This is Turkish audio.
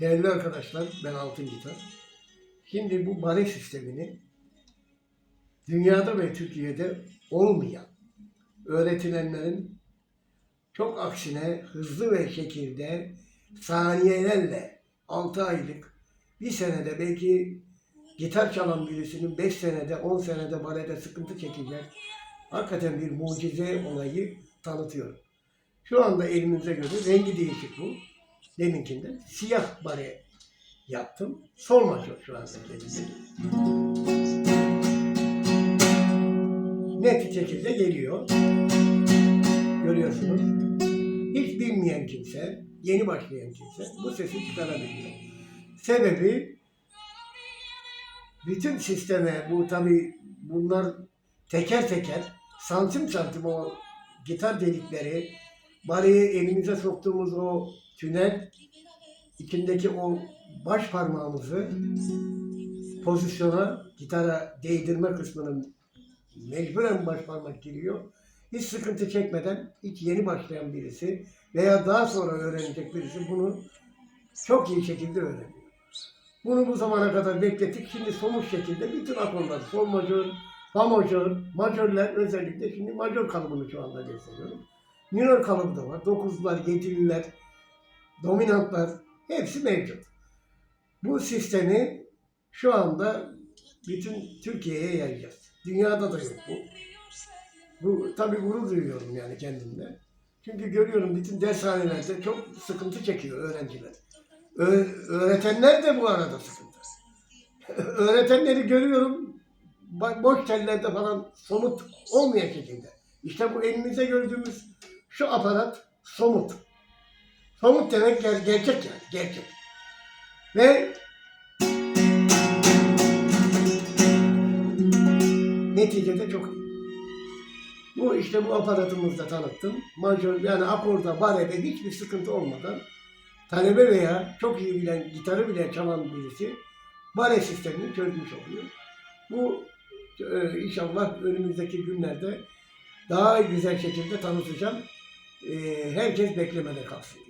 Değerli arkadaşlar, ben Altın Gitar. Şimdi bu bare sistemini dünyada ve Türkiye'de olmayan öğretilenlerin çok aksine hızlı ve şekilde saniyelerle 6 aylık bir senede belki gitar çalan birisinin 5 senede 10 senede barede sıkıntı çekecek hakikaten bir mucize olayı tanıtıyor. Şu anda elimize göre rengi değişik bu. Deminkinde siyah bare yaptım. Sol majör şu anda elimde. Net bir şekilde geliyor. Görüyorsunuz. Hiç bilmeyen kimse, yeni başlayan kimse bu sesi çıkarabiliyor. Sebebi bütün sisteme bu tabi bunlar teker teker santim santim o gitar delikleri bariyi elimize soktuğumuz o tünel içindeki o baş parmağımızı pozisyona gitara değdirme kısmının mecburen baş parmak giriyor. Hiç sıkıntı çekmeden hiç yeni başlayan birisi veya daha sonra öğrenecek birisi bunu çok iyi şekilde öğreniyor. Bunu bu zamana kadar beklettik. Şimdi somut şekilde bütün akorlar, sol majör, fa majör, majörler özellikle şimdi majör kalıbını şu anda gösteriyorum. Minor kalıbı da var. Dokuzlar, yedililer, dominantlar hepsi mevcut. Bu sistemi şu anda bütün Türkiye'ye yayacağız. Dünyada da yok bu. Bu tabii gurur duyuyorum yani kendimle. Çünkü görüyorum bütün dershanelerde çok sıkıntı çekiyor öğrenciler. Ö- öğretenler de bu arada sıkıntı. Öğretenleri görüyorum boş tellerde falan somut olmayan şekilde. İşte bu elimize gördüğümüz şu aparat somut. Somut demek ger- gerçek yani, gerçek. Ve neticede çok iyi. Bu işte bu aparatımızda tanıttım. Majör yani akorda, barede hiçbir sıkıntı olmadan talebe veya çok iyi bilen, gitarı bile çalan birisi bare sistemini çözmüş oluyor. Bu e, inşallah önümüzdeki günlerde daha güzel şekilde tanıtacağım. Herkes beklemede kalsın.